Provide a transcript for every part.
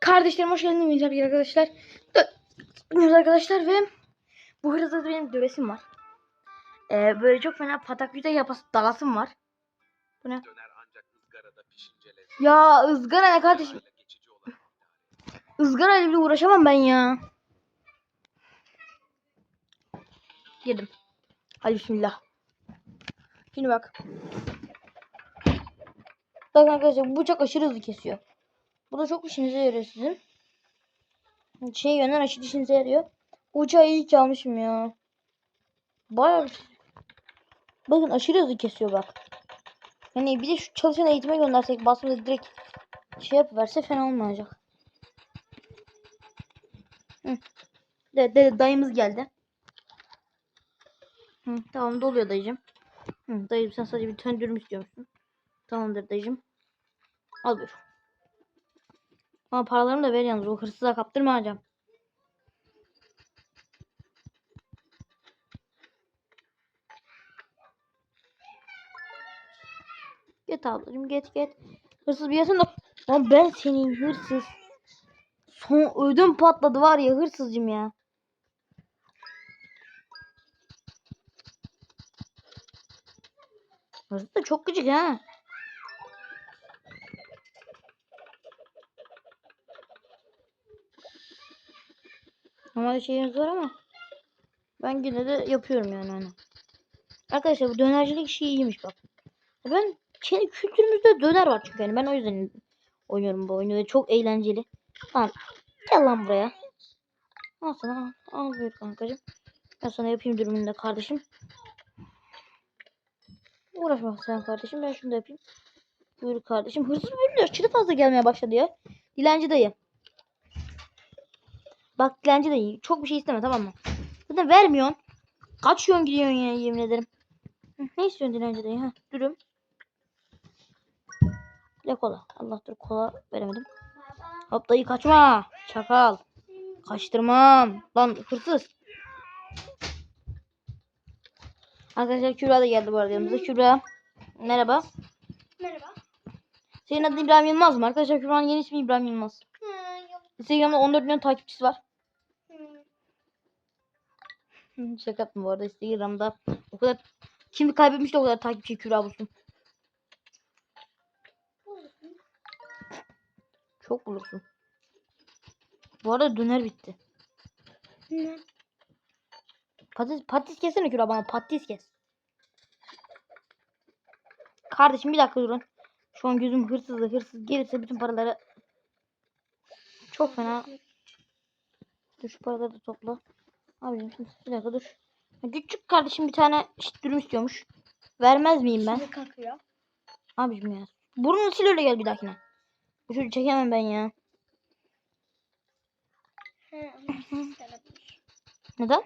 Kardeşlerim hoş geldiniz tabii arkadaşlar. Dö- arkadaşlar ve bu haritada benim dövesim var. Ee, böyle çok fena pataküte yapası dalasım var. Bu ne? Ya ızgara ne kardeşim? Izgara ile bile uğraşamam ben ya. Yedim. Hadi bismillah. Şimdi bak. Bakın arkadaşlar bu bıçak aşırı hızlı kesiyor. Bu da çok işinize yarıyor sizin. Şey yönden aşırı işinize yarıyor. Bu bıçağı iyi almışım ya. Bayağı Bakın aşırı hızlı kesiyor bak. Hani bir de şu çalışan eğitime göndersek basmada direkt şey yapıverse fena olmayacak. Hı. De, de, dayımız geldi. Hı, tamam doluyor dayıcım. Hı, dayıcım sen sadece bir tane dürüm istiyor musun? Tamamdır dayıcım. Al buyur. Ama paralarımı da ver yalnız. O hırsıza kaptırma hocam. Git ablacığım git git. Hırsız bir yasın da. Lan ben senin hırsız. Son ödüm patladı var ya hırsızcım ya. Hırsız da çok gıcık ha. Normalde şeyimiz var ama ben yine de yapıyorum yani hani. Arkadaşlar bu dönercilik işi iyiymiş bak. Ben kendi kültürümüzde döner var çünkü yani ben o yüzden oynuyorum bu oyunu ve çok eğlenceli. Tamam gel lan buraya. Al sana al, buyur kankacığım. Ben sana yapayım dürümünü de kardeşim. Uğraşma sen kardeşim ben şunu da yapayım. Buyur kardeşim. Hırsız bölünüyor. Aşırı fazla gelmeye başladı ya. Dilenci dayı. Bak dilenci dayı. Çok bir şey isteme tamam mı? Zaten vermiyorsun. Kaçıyorsun gidiyorsun ya yemin ederim. Hı, Ne istiyorsun dilenci dayı? Ha, dürüm. De kola. Allah dur kola veremedim. Hop dayı kaçma. Çakal. Kaçtırmam. Lan hırsız. Arkadaşlar Kübra da geldi bu arada yanımıza. Kübra. Merhaba. Merhaba. Senin adın İbrahim Yılmaz mı? Arkadaşlar Kübra'nın yeni ismi İbrahim Yılmaz. Instagram'da 14 milyon takipçisi var. Şaka yaptım bu arada Instagram'da. O kadar kim kaybetmiş de o kadar takipçi Kübra bulsun. Çok bulursun. Bu arada döner bitti. Ne? Patates, patates kessene Kübra bana patates kes. Kardeşim bir dakika durun. Şu an gözüm hırsızdı. Hırsız gelirse bütün paraları çok fena. Dur şu paraları da topla. Abicim şimdi bir dakika dur. Küçük kardeşim bir tane işte dürüm istiyormuş. Vermez miyim ben? Şimdi kalkıyor. Abicim ya. Burnunu sil öyle gel bir dahakine. Bu çocuğu çekemem ben ya. He. Neden?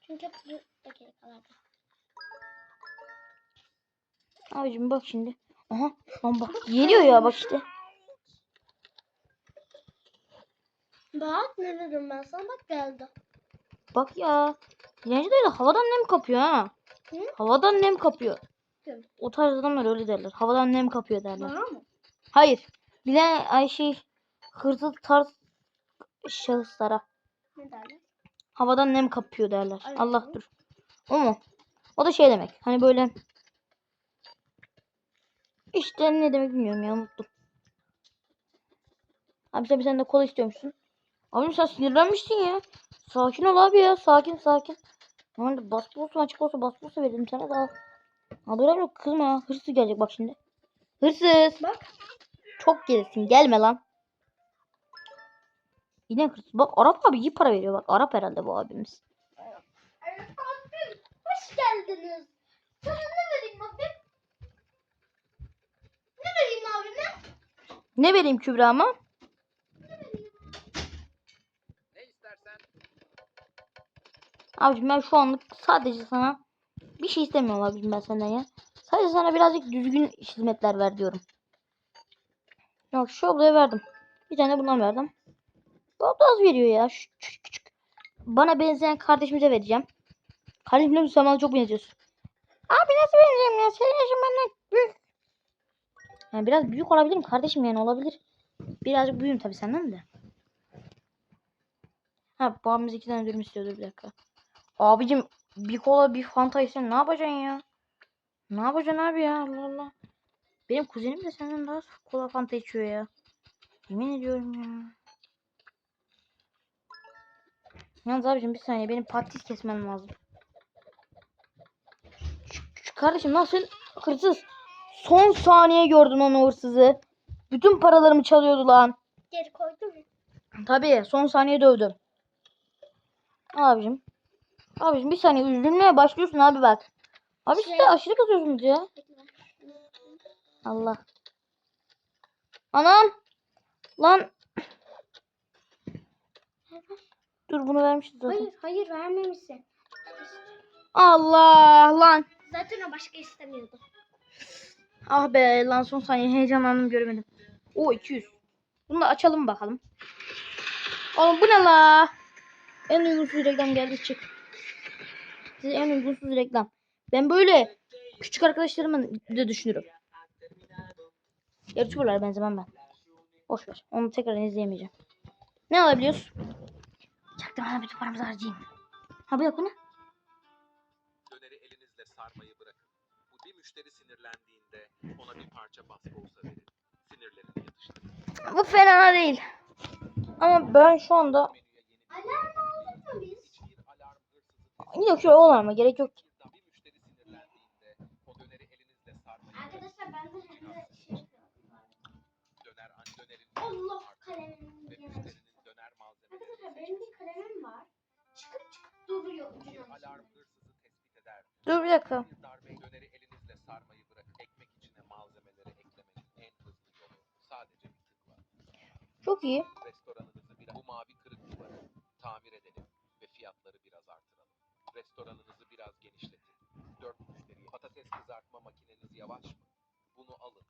Çünkü bu. Abicim bak şimdi. Aha lan bak geliyor ya bak işte. Bak ne dedim ben sana bak geldi. Bak ya. Dilenci de havadan nem kapıyor ha. Hı? Havadan nem kapıyor. Kim? O tarz adamlar öyle derler. Havadan nem kapıyor derler. Bana mı? Hayır. Dilen ay şey hırsız tarz şahıslara Ne derler? havadan nem kapıyor derler. Ay, Allah hı. dur. O mu? O da şey demek. Hani böyle işte ne demek bilmiyorum ya unuttum. Abi sen bir tane de kola istiyormuşsun. Abi sen sinirlenmişsin ya. Sakin ol abi ya. Sakin sakin. Normalde bas olsun açık olsa bas olsa verdim sana da. Abi abi kızma. Hırsız gelecek bak şimdi. Hırsız. Bak. Çok gelirsin. Gelme lan. Yine hırsız. Bak Arap abi iyi para veriyor. Bak Arap herhalde bu abimiz. Hoş geldiniz. Sana ne vereyim abim? Ne vereyim abime? Ne vereyim Kübra'ma? Abicim ben şu anlık sadece sana bir şey istemiyorum abicim ben senden ya. Sadece sana birazcık düzgün hizmetler ver diyorum. Yok şu ablaya verdim. Bir tane bundan verdim. Da az veriyor ya. Şu küçük küçük. Bana benzeyen kardeşimize vereceğim. Kardeşimle sen bana çok benziyorsun. Abi nasıl benzeyeyim ya? Senin yaşın benden büyük. Yani biraz büyük olabilirim kardeşim yani olabilir. Birazcık büyüğüm tabii senden de. Ha babamız iki tane dürüm istiyordu bir dakika. Abicim bir kola bir fanta isen ne yapacaksın ya? Ne yapacaksın abi ya Allah Allah. Benim kuzenim de senden daha kola fanta içiyor ya. Yemin ediyorum ya. Yalnız abicim bir saniye benim patates kesmem lazım. Şu, şu kardeşim nasıl hırsız? Son saniye gördüm onu hırsızı. Bütün paralarımı çalıyordu lan. Geri koydum mu? Tabii son saniye dövdüm. Abicim. Abicim bir saniye üzülmeye başlıyorsun abi bak. Abi siz de Şey- aşırı kızıyorsunuz ya. Allah. Anam. Lan. Dur bunu vermişiz zaten. Hayır hayır vermemişsin. Allah lan. Zaten o başka istemiyordu. Ah be lan son saniye heyecanlandım göremedim. O 200. Bunu da açalım bakalım. Oğlum bu ne la? En uygunsuz reklam geldi çık. Size en uygunsuz reklam. Ben böyle küçük arkadaşlarımı da düşünürüm. Youtuber'lara benzemem ben. Boş ver. Onu tekrar izleyemeyeceğim. Ne alabiliyoruz? Çaktırmadan bütün paramızı harcayayım. Ha bir dakika bu ne? Döneri elinizle sarmayı bırakın. Bu bir müşteri sinirlendiğinde ona bir parça baskı olsa verin. Sinirlerini yatıştırın. Bu fena değil. Ama ben şu anda Menüye yeni bir Alarm aldık mı biz? hiçbir alarm hırsızı yok şöyle olur ama gerek yok. Bir müşteri sinirlendiğinde o döneri elinizle sarmayı Arkadaşlar ben de hem de şey döner an dönerin Allah kalemim döner malzemeleri Arkadaşlar benim bir kalemim var. Çıkıp çıkıp duruyor bir ucuna. alarm hırsızı tespit eder. Dur bir dakika. Bir darbe döneri elinizle sarmayı bırakın. Ekmek içine malzemeleri eklemenin en hızlı yolu sadece bir tıkla. Çok iyi. Restoranınızı biraz bu mavi kırık duvarı tamir edelim Restoranınızı biraz genişletin. Dört müşteriye patates kızartma makineniz yavaş mı? Bunu alın.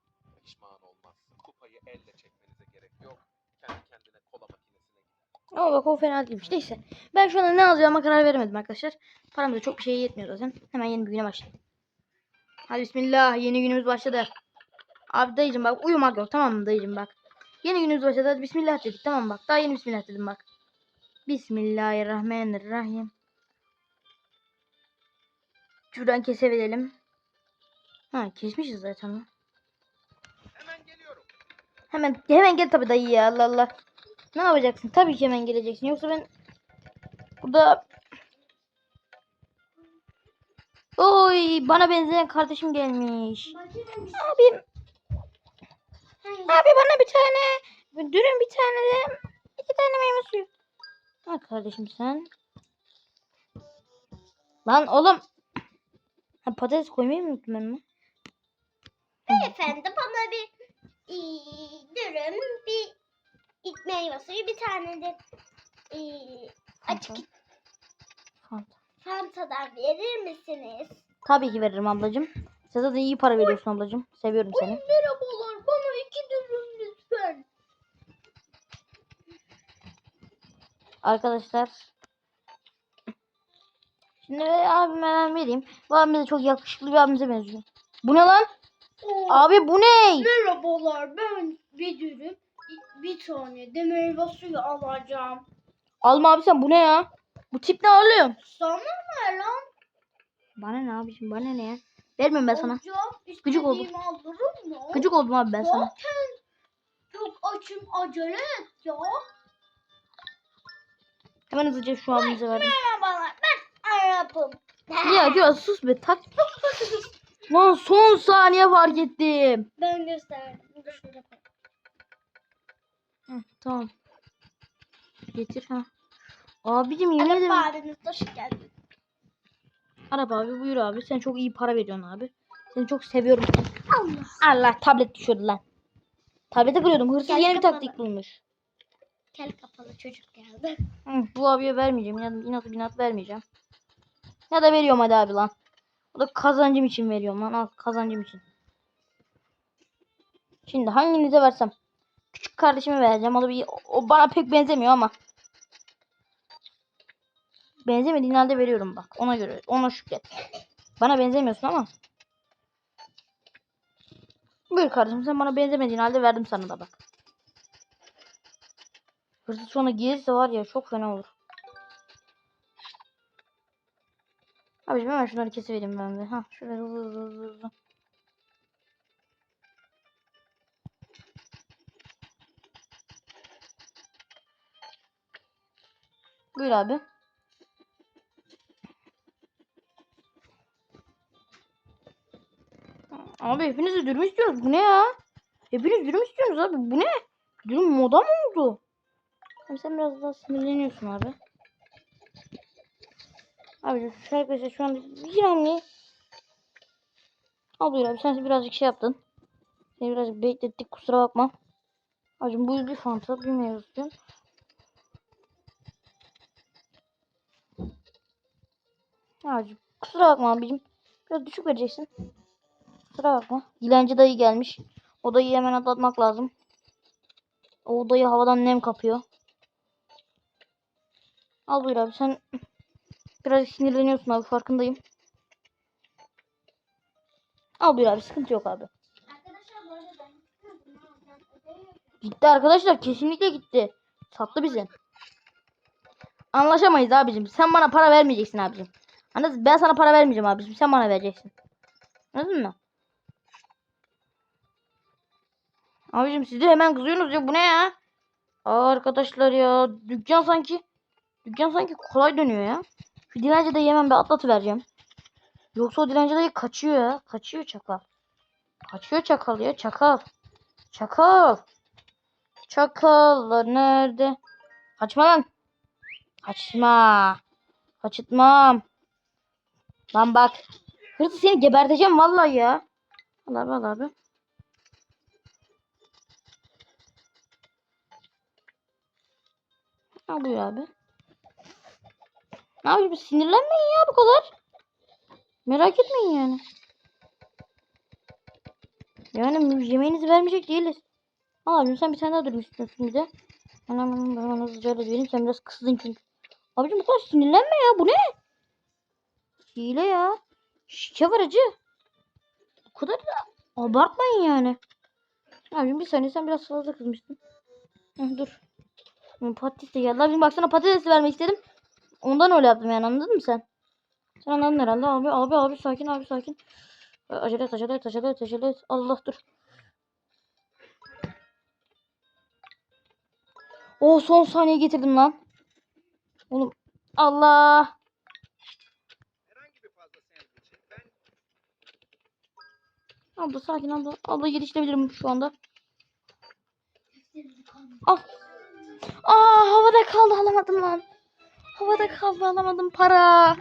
Pişman olmazsın. Kupayı elle çekmenize gerek yok. Kendi kendine kola makinesine gider. Ama bak o fena değilmiş. Neyse. Ben şu anda ne alacağıma karar veremedim arkadaşlar. Param da çok bir şeye yetmiyor zaten. Hemen yeni bir güne başlayalım. Hadi bismillah. Yeni günümüz başladı. Abi dayıcım bak uyumak yok tamam mı dayıcım bak. Yeni günümüz başladı. Hadi bismillah dedik tamam bak. Daha yeni bismillah dedim bak. Bismillahirrahmanirrahim. Şuradan keseverelim. Ha kesmişiz zaten. lan. Hemen geliyorum. Hemen hemen gel tabii dayı ya Allah Allah. Ne yapacaksın? Tabii ki hemen geleceksin. Yoksa ben burada Oy bana benzeyen kardeşim gelmiş. Abim abi bana bir tane dürüm bir tane de iki tane meyve suyu. Ha kardeşim sen. Lan oğlum. Ha patates koymayı mı unuttum ben mi? Efendim bana bir e, dürüm, bir ilk meyve suyu, bir tane de e, açık Fanta. Fanta'dan verir misiniz? Tabii ki veririm ablacığım. Sen zaten iyi para veriyorsun ablacığım. Seviyorum seni. Merhabalar, bana iki dürüm lütfen. Arkadaşlar. Şimdi abime ben vereyim. Bu abimiz de çok yakışıklı bir abimize benziyor. Bu ne lan? Abi bu ne? Merhabalar, ben bir dürüm, bir tane de meyve suyu alacağım. Alma abi sen bu ne ya? Bu tip ne oğlum? Sana ne lan? Bana ne abiciğim bana ne ya? Vermiyorum ben sana. Gıcık oldum. Gıcık oldum abi ben sana. Zaten çok açım, acele et ya. Hemen hızlıca şu abimize verdim. Merhabalar, Arap'ım. Ya ya sus be tak. Lan son saniye fark ettim. Ben gösterdim. Hı, tamam. Getir ha. Abicim yemin Arap ederim. abiniz hoş geldin. Arap abi buyur abi. Sen çok iyi para veriyorsun abi. Seni çok seviyorum. Allah. Allah tablet düşürdü lan. Tablete kırıyordum. Hırsız Gel yeni bir kapalı. taktik bulmuş. Kel kapalı çocuk geldi. Hı, bu abiye vermeyeceğim. Ya inat inat vermeyeceğim. Ya da veriyorum hadi abi lan. O da kazancım için veriyorum lan. Al kazancım için. Şimdi hanginize versem? Küçük kardeşime vereceğim. O da bir o bana pek benzemiyor ama. Benzemediğin halde veriyorum bak. Ona göre. Ona şükret. Bana benzemiyorsun ama. Buyur kardeşim sen bana benzemediğin halde verdim sana da bak. Hırsız sonra gelirse var ya çok fena olur. Abiciğim hemen şunları kesevereyim ben bir. Ha şöyle hızlı hızlı hızlı hızlı. Buyur abi. Abi hepiniz de dürüm istiyorsunuz. Bu ne ya? Hepiniz dürüm istiyorsunuz abi. Bu ne? Dürüm moda mı oldu? Sen biraz daha sinirleniyorsun abi. Abi arkadaşlar şu an bir hamle. Al buyur abi sen birazcık şey yaptın. Seni birazcık beklettik kusura bakma. Abicim bu bir fanta bir meyve suyu. Abicim kusura bakma abicim. Biraz düşük vereceksin. Kusura bakma. Dilenci dayı gelmiş. Odayı hemen atlatmak lazım. O odayı havadan nem kapıyor. Al buyur abi sen biraz sinirleniyorsun abi farkındayım. Al buyur abi sıkıntı yok abi. Gitti arkadaşlar kesinlikle gitti. Sattı bizi. Anlaşamayız abicim. Sen bana para vermeyeceksin abicim. Anladın mı? Ben sana para vermeyeceğim abicim. Sen bana vereceksin. Anladın mı? Abicim siz de hemen kızıyorsunuz ya. Bu ne ya? Aa, arkadaşlar ya. Dükkan sanki dükkan sanki kolay dönüyor ya. Dilenci de hemen bir atlatı vereceğim. Yoksa o dilenci dayı kaçıyor ya. Kaçıyor çakal. Kaçıyor çakal ya. Çakal. Çakal. Çakallar nerede? Kaçma lan. Kaçma. Kaçırtmam. Lan bak. Hırsız seni geberteceğim vallahi ya. Al abi al abi. Al buyur abi. Ne yapayım sinirlenmeyin ya bu kadar. Merak etmeyin yani. Yani yemeğinizi vermeyecek değiliz. Al abicim sen bir tane daha durum istiyorsun bir de. Hemen hemen hemen hızlıca öyle vereyim. Sen biraz kızdın çünkü. Abicim bu kadar sinirlenme ya. Bu ne? Hile ya. Şike var acı. Bu kadar da abartmayın yani. Abicim bir saniye sen biraz fazla kızmıştın. Dur. Patates de geldi. Abicim baksana patates vermek istedim. Ondan öyle yaptım yani anladın mı sen? Sen anladın herhalde. Abi abi abi sakin abi sakin. Ee, Acele et acele et acele et acele et. Allah dur. O son saniye getirdim lan. Oğlum Allah. Abla sakin abla. Abla geliştirebilirim şu anda. Al. Aa havada kaldı alamadım lan. Havada kaldı alamadım para.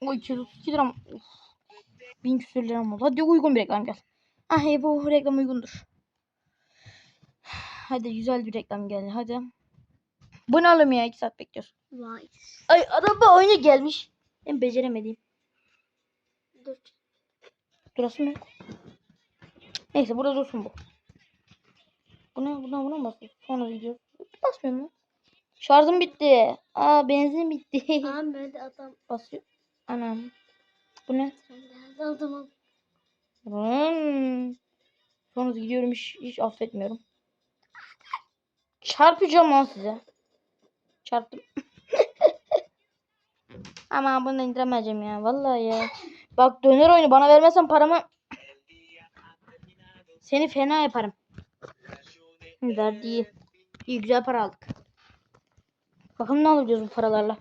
O 232 lira mı? Of. 1000 küsür lira mı oldu? Hadi uygun bir reklam gel. Ah iyi, bu reklam uygundur. Hadi güzel bir reklam geldi hadi. Bu ne oğlum ya 2 saat bekliyoruz. Vay. Ay adam bu oyunu gelmiş. Ben beceremediğim. Dur. Burası mı? yok? Neyse burada dursun bu. Buna buna buna mı basıyoruz? Sonra gidiyoruz. Basmıyor mu? Şarjım bitti. Aa benzin bitti. Abi ben de adam. Basıyor. Anam. Bu ne? Ben de adamım. Hmm. Sonra gidiyorum hiç, hiç affetmiyorum. Çarpacağım lan size. Çarptım. Ama bunu indiremeyeceğim ya. Vallahi ya. Bak döner oyunu bana vermezsen paramı seni fena yaparım. Hı, Verdi iyi. İyi güzel para aldık. Bakalım ne alacağız bu paralarla.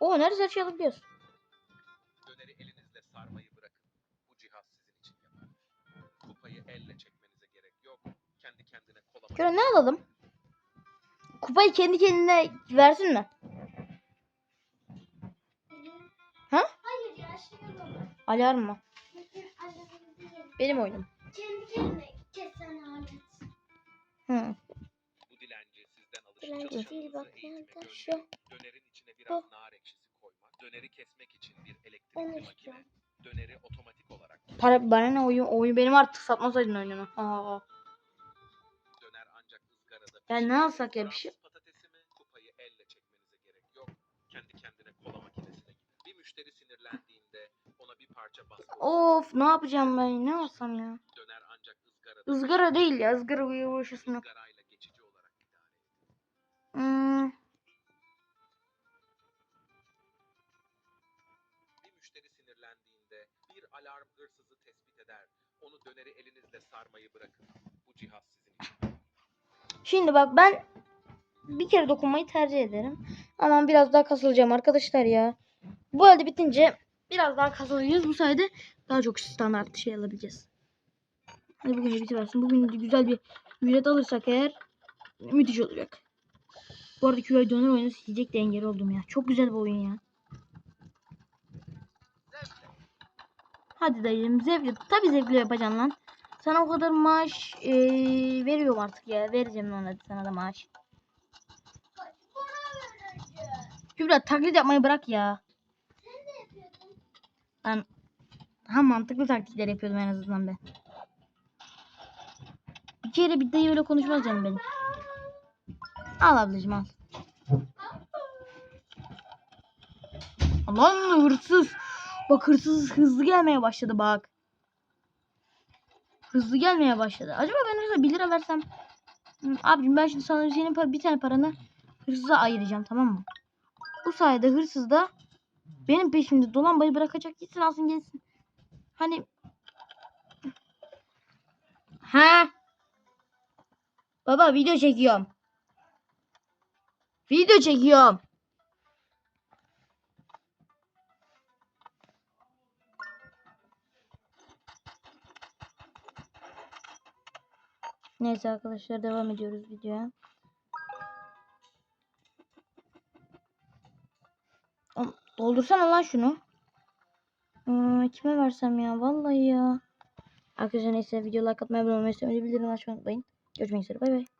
Oo neredeyse her şey alabiliyoruz. döneri elinizle sarmayı bırakın. Bu cihaz sizin için yapar. Kupayı elle çekmenize gerek yok. Kendi kendine kola Şöyle ne alalım? Kupayı kendi kendine versin mi? Ha? Hayır ya şey. Alarm mı? Benim oyunum. Alışacak değil, bak nerede? Şu. Dönerin içine biraz nar ekşisi koymak. Döneri kesmek için bir elektrikli makine. Döneri otomatik olarak Para bana ne oyun oyun benim artık satmasaydın oyununu. Aa. döner ancak ızgarada Ya ne alsak ya bir şey. Patatesi mi? Kupayı elle çekmenize gerek yok. Kendi kendine kola makinesine gidin. Bir müşteri sinirlendiğinde ona bir parça baskı Of ne yapacağım ben? Ne alsam ya? Döner ancak ızgarada ızgara değil ya. ızgara uğraşasın yok. Sigarayla Hmm, Bir müşteri sinirlendiğinde bir alarm hırsızı tespit eder. Onu döneri elinizle sarmayı bırakın. Bu cihaz sizin için. Şimdi bak ben bir kere dokunmayı tercih ederim. Ama biraz daha kasılacağım arkadaşlar ya. Bu elde bitince biraz daha kasılacağız. Bu sayede daha çok standart şey alabileceğiz. Hadi bugün de bitiversin. Bugün güzel bir ücret alırsak eğer müthiş olacak. Bu arada QI döner oyunu silecek de engel oldum ya. Çok güzel bir oyun ya. Hadi dayım zevkli. Tabii zevkli yapacaksın lan. Sana o kadar maaş eee, veriyorum artık ya. Vereceğim lan hadi sana da maaş. Kübra taklit yapmayı bırak ya. Ben daha mantıklı taklitler yapıyordum en azından ben. Bir kere bir dayı öyle konuşmaz canım benim. Al ablacığım al. Lan hırsız. Bak hırsız hızlı gelmeye başladı bak. Hızlı gelmeye başladı. Acaba ben hırsıza 1 lira versem. Abicim ben şimdi sana senin bir tane paranı hırsıza ayıracağım tamam mı? Bu sayede hırsız da benim peşimde dolanbayı bırakacak gitsin alsın gelsin. Hani Ha? Baba video çekiyorum. Video çekiyorum. Neyse arkadaşlar devam ediyoruz videoya. Doldursana lan şunu. Aa, kime versem ya? Vallahi ya. Arkadaşlar neyse video like atmayı, abone olmayı, bildirim açmayı unutmayın. Görüşmek üzere. Bay bay.